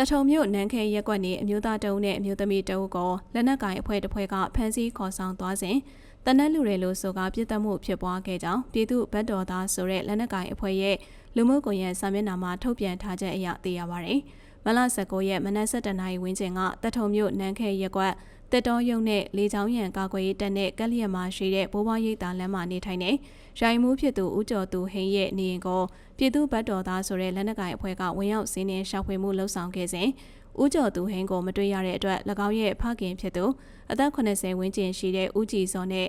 တထုံမြို့နန်းခဲရက်ကွက်နေအမျိုးသားတအုပ်နဲ့အမျိုးသမီးတအုပ်ကိုလက်နက်ကင်အဖွဲ့တစ်ဖွဲ့ကဖမ်းဆီးခေါ်ဆောင်သွားစဉ်တနက်လူတွေလို့ဆိုကပြစ်တက်မှုဖြစ်ပွားခဲ့ကြောင်းပြည်သူ့ဗတ်တော်သားဆိုတဲ့လက်နက်ကင်အဖွဲ့ရဲ့လူမှုကွန်ရက်စာမျက်နှာမှာထုတ်ပြန်ထားချက်အရသိရပါဗျ။ မလ19ရက်မနက်7:00နာရီဝန်းကျင်ကတထုံမြို့နန်းခဲရက်ကွက်တက်တော်ရုံနဲ့လေချောင်းရံကာကွယ်ရေးတပ်နဲ့ကက်လျက်မှာရှိတဲ့ဘိုးဘွားရိပ်သာလမ်းမှာနေထိုင်နေရိုင်မှုဖြစ်သူဦးကျော်သူဟင်းရဲ့နေရင်ကိုပြည်သူ့ဗတ်တော်သားဆိုတဲ့လက်နက်ကိုင်အဖွဲ့ကဝင်ရောက်စီးနင်းရှောက်ဖွေမှုလှုပ်ဆောင်ခဲ့စဉ်ဦးကျော်သူဟင်းကိုမတွေ့ရတဲ့အတွက်၎င်းရဲ့ဖခင်ဖြစ်သူအသက်80ဝန်းကျင်ရှိတဲ့ဦးကြည်စောနဲ့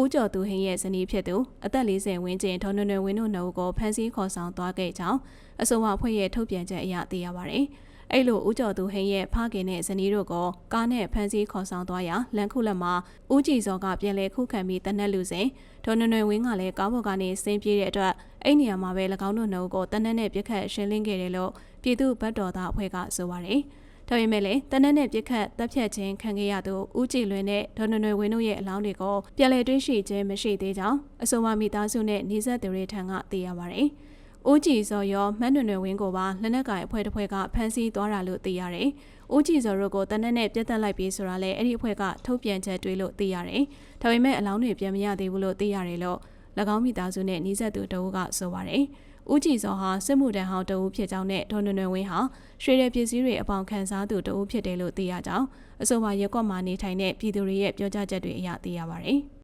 ဦးကျော်သူဟင်းရဲ့ဇနီးဖြစ်သူအသက်40ဝန်းကျင်ဒေါ်နွယ်နွယ်ဝင်းတို့နှုတ်ကိုဖမ်းဆီးခေါ်ဆောင်သွားခဲ့ကြောင်းအဆိုပါအဖွဲ့ရဲ့ထုတ်ပြန်ချက်အရသိရပါတယ်။ အဲ့လိုဦးကျော်သူဟင်းရဲ့ဖခင်နဲ့ဇနီးတို့ကကားနဲ့ဖမ်းဆီးခေါ်ဆောင်သွားရာလမ်းခုလက်မှာဦးကြည်စောကပြန်လဲခုခံပြီးတနက်လူစဉ်ဒေါ်နွယ်နွယ်ဝင်းကလည်းကားပေါ်ကနေဆင်းပြေးတဲ့အတွက်အဲ့နေရာမှာပဲ၎င်းတို့နှုတ်ကိုတနက်နဲ့ပြစ်ခတ်ရှင်းလင်းခဲ့တယ်လို့ပြည်သူ့ဗတ်တော်သားအဖွဲ့ကဆိုပါတယ်ဒါပေမဲ့လည်းတနက်နဲ့ပြစ်ခတ်တပ်ဖြတ်ခြင်းခံခဲ့ရသူဦးကြည်လွင်နဲ့ဒေါ်နွယ်နွယ်ဝင်းတို့ရဲ့အလောင်းတွေကိုပြန်လည်တွေ့ရှိခြင်းမရှိသေးကြောင်းအဆိုပါမိသားစုနဲ့နေဆက်သူတွေထံကသိရပါတယ်။။ ဦးကြည်စော်ရောမတ်နွယ်နွယ်ဝင်းကိုပါလက်နက်ကင်အဖွဲ့တစ်ဖွဲ့ကဖမ်းဆီးသွားတာလို့သိရတယ်။ဦးကြည်စော်တို့ကိုတနက်နဲ့ပြတ်တက်လိုက်ပြီးဆိုတာလဲအဲ့ဒီအဖွဲ့ကထုတ်ပြန်ချက်တွေလို့သိရတယ်။ဒါပေမဲ့အလောင်းတွေပြန်မရသေးဘူးလို့သိရတယ်လို့၎င်းမိသားစုနဲ့နှီးဆက်သူတအုပ်ကဆိုပါတယ်။ဦးကြည်စောဟာစစ်မှုတန်းဟောင်းတအုပ်ဖြစ်ကြောင်းနဲ့ဒေါ်နွယ်နွယ်ဝင်းဟာရွှေရည်ပစ္စည်းတွေအပေါင်ခံစားသူတအုပ်ဖြစ်တယ်လို့သိရကြောင်းအဆိုပါရက်ကွက်မှာနေထိုင်တဲ့ပြည်သူတွေရဲ့ပြောကြားချက်တွေအရသိရပါတယ်။